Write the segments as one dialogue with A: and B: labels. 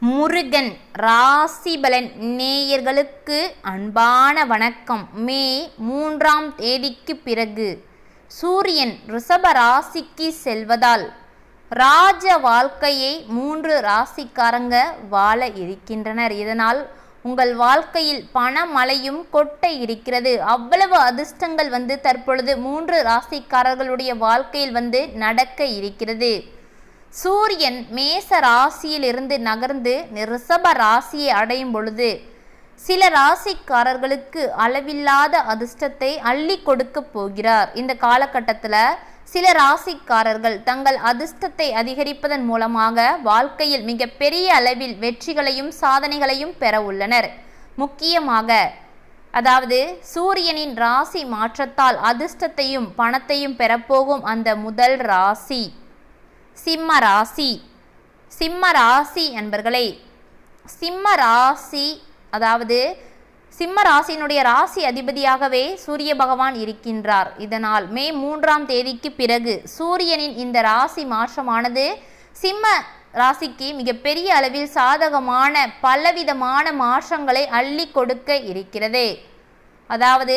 A: முருகன் ராசிபலன் நேயர்களுக்கு அன்பான வணக்கம். மே மூன்றாம் தேதிக்கு பிறகு சூரியன் ரிஷப ராசிக்கு செல்வதால் ராஜ வாழ்க்கையை மூன்று ராசிக்காரங்க வாழ இருக்கின்றனர். இதனால் உங்கள் வாழ்க்கையில் பணமழையும் கொட்ட இருக்கிறது. அவ்வளவு அதிர்ஷ்டங்கள் வந்து தற்பொழுது மூன்று ராசிக்காரர்களுடைய வாழ்க்கையில் வந்து நடக்க இருக்கிறது. சூரியன் மேச ராசியிலிருந்து நகர்ந்து ரிஷப ராசியை அடையும் பொழுது சில ராசிக்காரர்களுக்கு அளவில்லாத அதிர்ஷ்டத்தை அள்ளி கொடுக்க போகிறார். இந்த காலகட்டத்தில் சில ராசிக்காரர்கள் தங்கள் அதிர்ஷ்டத்தை அதிகரிப்பதன் மூலமாக வாழ்க்கையில் மிக பெரிய அளவில் வெற்றிகளையும் சாதனைகளையும் பெற உள்ளனர். முக்கியமாக அதாவது சூரியனின் ராசி மாற்றத்தால் அதிர்ஷ்டத்தையும் பணத்தையும் பெறப்போகும் அந்த முதல் ராசி. சிம்ம ராசி சிம்ம ராசி என்பர்களே சிம்ம ராசி அதாவது சிம்ம ராசியினுடைய ராசி அதிபதியாகவே சூரிய பகவான் இருக்கின்றார். இதனால் மே மூன்றாம் தேதிக்கு பிறகு சூரியனின் இந்த ராசி மாற்றமானது சிம்ம ராசிக்கு மிகப்பெரிய அளவில் சாதகமான பலவிதமான மாற்றங்களை அள்ளி கொடுக்க இருக்கிறது. அதாவது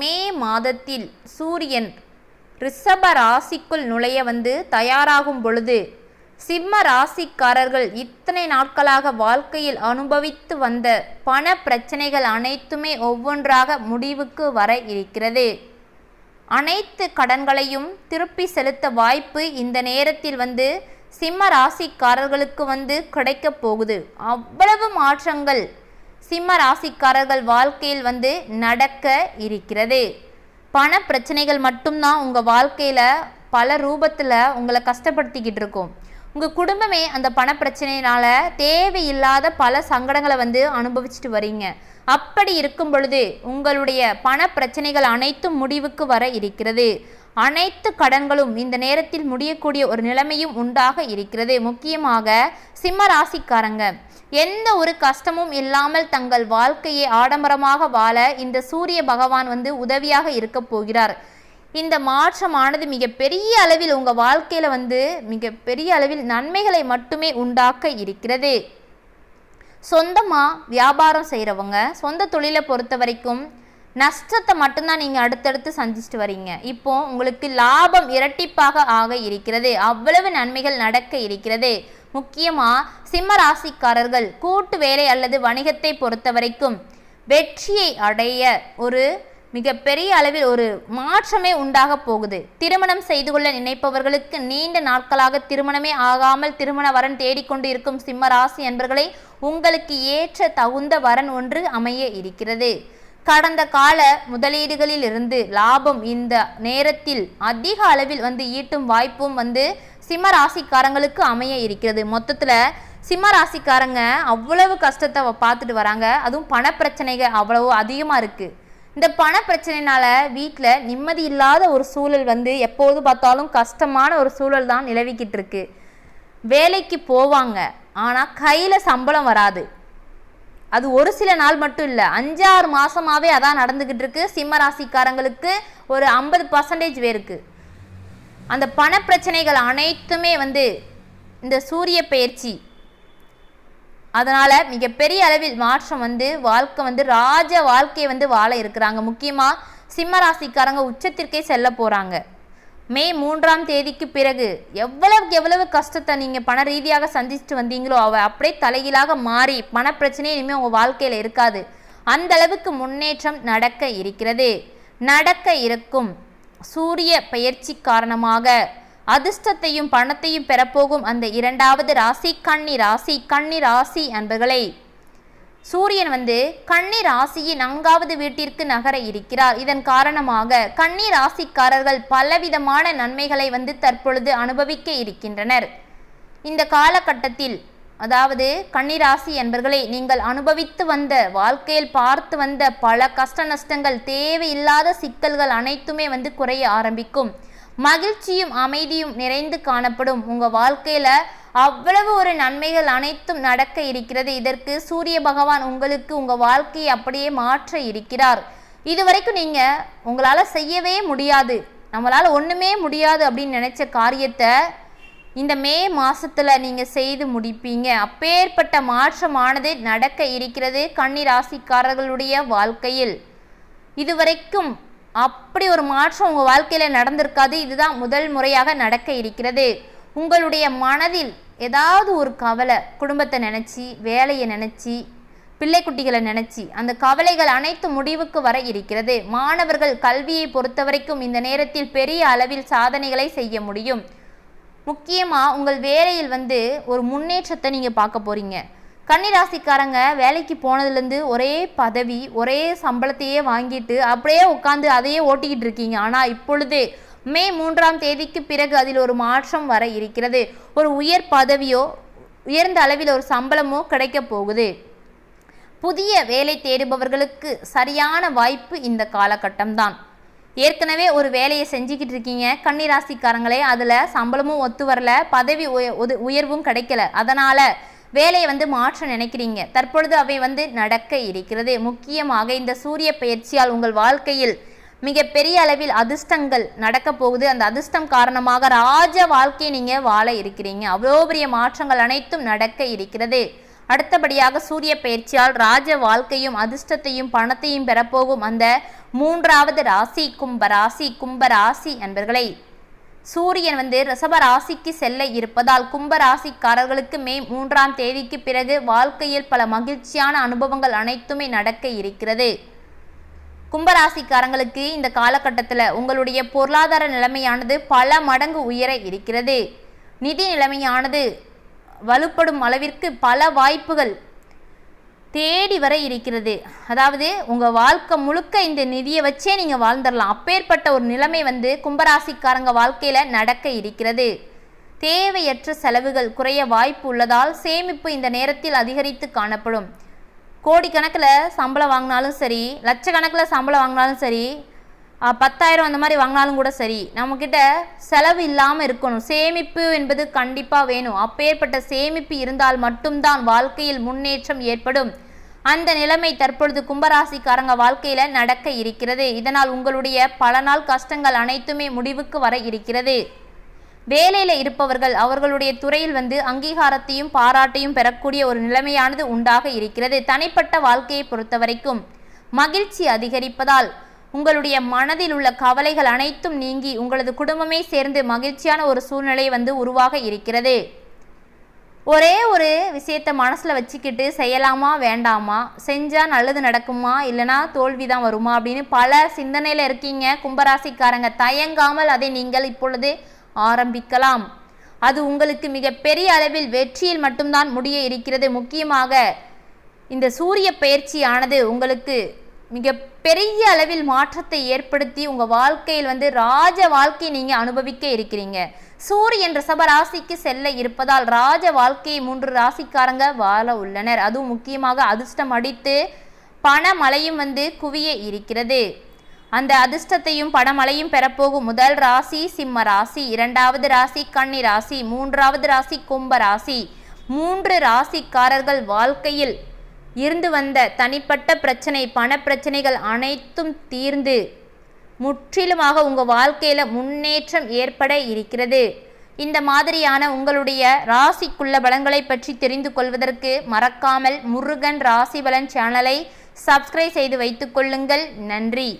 A: மே மாதத்தில் சூரியன் ரிஷப ராசிக்குள் நுழைய வந்து தயாராகும் பொழுது சிம்ம ராசிக்காரர்கள் இத்தனை நாட்களாக வாழ்க்கையில் அனுபவித்து வந்த பண பிரச்சனைகள் அனைத்துமே ஒவ்வொன்றாக முடிவுக்கு வர இருக்கிறது. அனைத்து கடன்களையும் திருப்பி செலுத்த வாய்ப்பு இந்த நேரத்தில் வந்து சிம்ம ராசிக்காரர்களுக்கு வந்து கிடைக்க போகுது. அவ்வளவு மாற்றங்கள் சிம்ம ராசிக்காரர்கள் வாழ்க்கையில் வந்து நடக்க இருக்கிறது. பண பிரச்சனைகள் மட்டும்தான் உங்கள் வாழ்க்கையில் பல ரூபத்தில் உங்களை கஷ்டப்படுத்திக்கிட்டு இருக்கும். உங்கள் குடும்பமே அந்த பண பிரச்சனையினால் தேவையில்லாத பல சங்கடங்களை வந்து அனுபவிச்சுட்டு வரீங்க. அப்படி இருக்கும் பொழுது உங்களுடைய பண பிரச்சனைகள் அனைத்தும் முடிவுக்கு வர இருக்கிறது. அனைத்து கடன்களும் இந்த நேரத்தில் முடியக்கூடிய ஒரு நிலைமையும் உண்டாக இருக்கிறது. முக்கியமாக சிம்ம ராசிக்காரங்க எந்த ஒரு கஷ்டமும் இல்லாமல் தங்கள் வாழ்க்கையை ஆடம்பரமாக வாழ இந்த சூரிய பகவான் வந்து உதவியாக இருக்க போகிறார். இந்த மாற்றமானது மிகப்பெரிய அளவில் உங்கள் வாழ்க்கையில் வந்து மிகப்பெரிய அளவில் நன்மைகளை மட்டுமே உண்டாக்க இருக்கிறது. சொந்தமாக வியாபாரம் செய்கிறவங்க சொந்த தொழிலை பொறுத்த வரைக்கும் நஷ்டத்தை மட்டும்தான் நீங்கள் அடுத்தடுத்து சந்திச்சுட்டு வரீங்க. இப்போ உங்களுக்கு லாபம் இரட்டிப்பாக ஆக இருக்கிறது. அவ்வளவு நன்மைகள் நடக்க இருக்கிறது. முக்கியமாக சிம்ம ராசிக்காரர்கள் கூட்டு வேலை அல்லது வணிகத்தை பொறுத்த வரைக்கும் வெற்றியை அடைய ஒரு மிகப்பெரிய அளவில் ஒரு மாற்றமே உண்டாக போகுது. திருமணம் செய்து கொள்ள நினைப்பவர்களுக்கு நீண்ட நாட்களாக திருமணமே ஆகாமல் திருமண வரன் தேடிக்கொண்டு இருக்கும் சிம்ம ராசி என்பர்களை உங்களுக்கு ஏற்ற தகுந்த வரன் ஒன்று அமைய இருக்கிறது. கடந்த கால முதலீடுகளில் இருந்து லாபம் இந்த நேரத்தில் அதிக அளவில் வந்து ஈட்டும் வாய்ப்பும் வந்து சிம்ம ராசிக்காரங்களுக்கு அமைய இருக்கிறது. மொத்தத்தில் சிம்ம ராசிக்காரங்க அவ்வளவு கஷ்டத்தை பார்த்துட்டு வராங்க. அதுவும் பண பிரச்சனைகள் அவ்வளவு அதிகமாக இருக்குது இந்த பண பிரச்சனைனால வீட்டில் நிம்மதி இல்லாத ஒரு சூழல் வந்து எப்போது பார்த்தாலும் கஷ்டமான ஒரு சூழல் தான் நிலவிக்கிட்டு இருக்கு. வேலைக்கு போவாங்க. ஆனால் கையில் சம்பளம் வராது. அது ஒரு சில நாள் மட்டும் இல்லை அஞ்சாறு மாதமாகவே அதான் நடந்துக்கிட்டு இருக்கு சிம்ம ராசிக்காரங்களுக்கு ஒரு ஐம்பது பர்சன்டேஜ் பேருக்கு. அந்த பண பிரச்சனைகள் அனைத்துமே வந்து இந்த சூரிய பயிற்சி. அதனால் மிகப்பெரிய அளவில் மாற்றம் வந்து வாழ்க்கை வந்து ராஜ வாழ்க்கையை வந்து வாழ இருக்கிறாங்க. முக்கியமாக சிம்ம ராசிக்காரங்க உச்சத்திற்கே செல்ல போகிறாங்க மே மூன்றாம் தேதிக்கு பிறகு எவ்வளவுக்கு எவ்வளவு கஷ்டத்தை நீங்கள் பண ரீதியாக சந்திச்சுட்டு வந்தீங்களோ அவ அப்படியே தலைகீழாக மாறி பண பிரச்சனையே இனிமேல் உங்கள் வாழ்க்கையில் இருக்காது. அந்த அளவுக்கு முன்னேற்றம் நடக்க இருக்கிறது. நடக்க இருக்கும். சூரிய பயிற்சி காரணமாக அதிர்ஷ்டத்தையும் பணத்தையும் பெறப்போகும் அந்த இரண்டாவது ராசி கண்ணி ராசி கண்ணி ராசி அன்பர்களை. சூரியன் வந்து கன்னி ராசியின் நான்காவது வீட்டிற்கு நகர இருக்கிறார். இதன் காரணமாக கன்னி ராசிக்காரர்கள் பலவிதமான நன்மைகளை வந்து தற்பொழுது அனுபவிக்க இருக்கின்றனர். இந்த காலகட்டத்தில் அதாவது கன்னிராசி என்பர்களை நீங்கள் அனுபவித்து வந்த வாழ்க்கையில் பார்த்து வந்த பல கஷ்ட நஷ்டங்கள் தேவையில்லாத சிக்கல்கள் அனைத்துமே வந்து குறைய ஆரம்பிக்கும். மகிழ்ச்சியும் அமைதியும் நிறைந்து காணப்படும். உங்கள் வாழ்க்கையில் அவ்வளவு ஒரு நன்மைகள் அனைத்தும் நடக்க இருக்கிறது. இதற்கு சூரிய பகவான் உங்களுக்கு உங்கள் வாழ்க்கையை அப்படியே மாற்ற இருக்கிறார். இதுவரைக்கும் நீங்கள் உங்களால் செய்யவே முடியாது. நம்மளால் ஒன்றுமே முடியாது அப்படின்னு நினச்ச காரியத்தை இந்த மே மாதத்தில் நீங்கள் செய்து முடிப்பீங்க. அப்பேற்பட்ட மாற்றமானது நடக்க இருக்கிறது கன்னி ராசிக்காரர்களுடைய வாழ்க்கையில். இதுவரைக்கும் அப்படி ஒரு மாற்றம் உங்கள் வாழ்க்கையில் நடந்திருக்காது. இதுதான் முதல் முறையாக நடக்க இருக்கிறது. உங்களுடைய மனதில் ஏதாவது ஒரு கவலை குடும்பத்தை நினச்சி வேலையை நினச்சி பிள்ளை குட்டிகளை நினச்சி அந்த கவலைகள் அனைத்து முடிவுக்கு வர இருக்கிறது. மாணவர்கள் கல்வியை பொறுத்தவரைக்கும் இந்த நேரத்தில் பெரிய அளவில் சாதனைகளை செய்ய முடியும். முக்கியமாக உங்கள் வேலையில் வந்து ஒரு முன்னேற்றத்தை நீங்கள் பார்க்க போகிறீங்க கன்னிராசிக்காரங்க வேலைக்கு போனதுலேருந்து ஒரே பதவி ஒரே சம்பளத்தையே வாங்கிட்டு அப்படியே உட்காந்து அதையே ஓட்டிக்கிட்டு இருக்கீங்க. ஆனால் இப்பொழுது மே மூன்றாம் தேதிக்கு பிறகு அதில் ஒரு மாற்றம் வர இருக்கிறது. ஒரு உயர் பதவியோ உயர்ந்த அளவில் ஒரு சம்பளமோ கிடைக்கப் போகுது. புதிய வேலை தேடுபவர்களுக்கு சரியான வாய்ப்பு இந்த காலகட்டம்தான். ஏற்கனவே ஒரு வேலையை செஞ்சுக்கிட்டு இருக்கீங்க. கன்னிராசிக்காரங்களே அதில் சம்பளமும் ஒத்து வரல பதவி உய- உயர்வும் கிடைக்கல. அதனால் வேலையை வந்து மாற்ற நினைக்கிறீங்க. தற்பொழுது அவை வந்து நடக்க இருக்கிறது. முக்கியமாக இந்த சூரிய பயிற்சியால் உங்கள் வாழ்க்கையில் மிகப்பெரிய அளவில் அதிர்ஷ்டங்கள் நடக்க போகுது. அந்த அதிர்ஷ்டம் காரணமாக ராஜ வாழ்க்கையை நீங்கள் வாழ இருக்கிறீங்க. அவ்வளோ பெரிய மாற்றங்கள் அனைத்தும் நடக்க இருக்கிறது. அடுத்தபடியாக சூரிய பயிற்சியால் ராஜ வாழ்க்கையும் அதிர்ஷ்டத்தையும் பணத்தையும் பெறப்போகும் அந்த மூன்றாவது ராசி கும்ப ராசி கும்ப ராசி என்பர்களை சூரியன் வந்து ரிஷப ராசிக்கு செல்ல இருப்பதால் கும்ப ராசிக்காரர்களுக்கு மே மூன்றாம் தேதிக்கு பிறகு வாழ்க்கையில் பல மகிழ்ச்சியான அனுபவங்கள் அனைத்துமே நடக்க இருக்கிறது. கும்பராசிக்காரங்களுக்கு இந்த காலகட்டத்தில் உங்களுடைய பொருளாதார நிலைமையானது பல மடங்கு உயர இருக்கிறது. நிதி நிலைமையானது வலுப்படும் அளவிற்கு பல வாய்ப்புகள் தேடி வர இருக்கிறது. அதாவது உங்கள் வாழ்க்கை முழுக்க இந்த நிதியை வச்சே நீங்கள் வாழ்ந்துடலாம். அப்பேற்பட்ட ஒரு நிலைமை வந்து கும்பராசிக்காரங்க வாழ்க்கையில் நடக்க இருக்கிறது. தேவையற்ற செலவுகள் குறைய வாய்ப்பு உள்ளதால் சேமிப்பு இந்த நேரத்தில் அதிகரித்து காணப்படும். கோடிக்கணக்கில் சம்பளம் வாங்கினாலும் சரி லட்சக்கணக்கில் சம்பளம் வாங்கினாலும் சரி பத்தாயிரம் அந்த மாதிரி வாங்கினாலும் கூட சரி நம்மக்கிட்ட செலவு இல்லாமல் இருக்கணும். சேமிப்பு என்பது கண்டிப்பாக வேணும். அப்பேற்பட்ட சேமிப்பு இருந்தால் மட்டும்தான் வாழ்க்கையில் முன்னேற்றம் ஏற்படும். அந்த நிலைமை தற்பொழுது கும்பராசிக்காரங்க வாழ்க்கையில் நடக்க இருக்கிறது. இதனால் உங்களுடைய பல நாள் கஷ்டங்கள் அனைத்துமே முடிவுக்கு வர இருக்கிறது. வேலையில் இருப்பவர்கள் அவர்களுடைய துறையில் வந்து அங்கீகாரத்தையும் பாராட்டையும் பெறக்கூடிய ஒரு நிலைமையானது உண்டாக இருக்கிறது. தனிப்பட்ட வாழ்க்கையை பொறுத்தவரைக்கும் மகிழ்ச்சி அதிகரிப்பதால் உங்களுடைய மனதில் உள்ள கவலைகள் அனைத்தும் நீங்கி உங்களது குடும்பமே சேர்ந்து மகிழ்ச்சியான ஒரு சூழ்நிலை வந்து உருவாக இருக்கிறது. ஒரே ஒரு விஷயத்தை மனசில் வச்சுக்கிட்டு செய்யலாமா வேண்டாமா செஞ்சால் நல்லது நடக்குமா இல்லைனா தோல்வி தான் வருமா அப்படின்னு பல சிந்தனையில் இருக்கீங்க. கும்பராசிக்காரங்க தயங்காமல் அதை நீங்கள் இப்பொழுது ஆரம்பிக்கலாம். அது உங்களுக்கு மிகப்பெரிய அளவில் வெற்றியில் மட்டும்தான் முடிய இருக்கிறது. முக்கியமாக இந்த சூரிய பயிற்சியானது உங்களுக்கு மிக பெரிய அளவில் மாற்றத்தை ஏற்படுத்தி உங்கள் வாழ்க்கையில் வந்து ராஜ வாழ்க்கையை நீங்கள் அனுபவிக்க இருக்கிறீங்க. சூரியன் என்ற சபராசிக்கு செல்ல இருப்பதால் ராஜ வாழ்க்கையை மூன்று ராசிக்காரங்க வாழ உள்ளனர். அதுவும் முக்கியமாக அதிர்ஷ்டம் அடித்து பணமழையும் வந்து குவிய இருக்கிறது. அந்த அதிர்ஷ்டத்தையும் பணமழையும் பெறப்போகும் முதல் ராசி சிம்ம ராசி இரண்டாவது ராசி கன்னி ராசி மூன்றாவது ராசி கும்ப ராசி. மூன்று ராசிக்காரர்கள் வாழ்க்கையில் இருந்து வந்த தனிப்பட்ட பிரச்சனை பணப்பிரச்சனைகள் அனைத்தும் தீர்ந்து முற்றிலுமாக உங்கள் வாழ்க்கையில் முன்னேற்றம் ஏற்பட இருக்கிறது. இந்த மாதிரியான உங்களுடைய ராசிக்குள்ள பலன்களை பற்றி தெரிந்து கொள்வதற்கு மறக்காமல் முருகன் ராசி பலன் சேனலை சப்ஸ்கிரைப் செய்து வைத்துக் கொள்ளுங்கள். நன்றி.